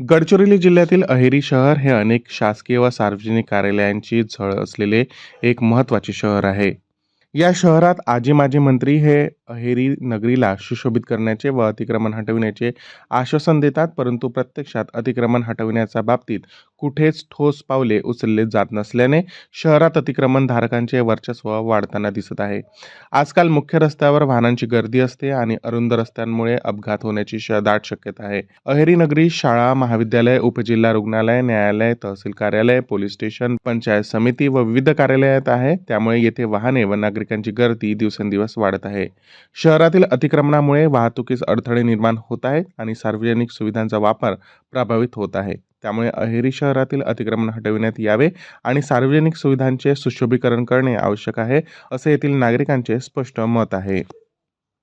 गडचिरोली जिल्ह्यातील अहेरी शहर हे अनेक शासकीय व सार्वजनिक कार्यालयांची झळ असलेले एक महत्त्वाचे शहर आहे. या शहरात आजी माजी मंत्री हे अहेरी नगरीला सुशोभित करण्याचे व अतिक्रमण हटविण्याचे आश्वासन देतात परंतु प्रत्यक्षात अतिक्रमण हटविण्याच्या बाबतीत कुठेच ठोस पावले उचलले जात नसल्याने शहरात अतिक्रमण धारकांचे वर्चस्व वाढताना दिसत आहे. आजकाल मुख्य रस्त्यावर वाहनांची गर्दी असते आणि अरुंद रस्त्यांमुळे अपघात होण्याची श दाट शक्यता आहे. अहेरी नगरी शाळा महाविद्यालय उपजिल्हा रुग्णालय न्यायालय तहसील कार्यालय पोलीस स्टेशन पंचायत समिती व विविध कार्यालयात आहे. त्यामुळे येथे वाहने व नागरिकांची गर्दी दिवसेंदिवस वाढत आहे. शहरातील अतिक्रमणामुळे वाहतुकीस अडथळे निर्माण होत आहेत आणि सार्वजनिक सुविधांचा वापर प्रभावित होत आहे. त्यामुळे अहेरी शहरातील अतिक्रमण हटविण्यात यावे आणि सार्वजनिक सुविधांचे सुशोभीकरण करणे आवश्यक आहे असे येथील नागरिकांचे स्पष्ट मत आहे.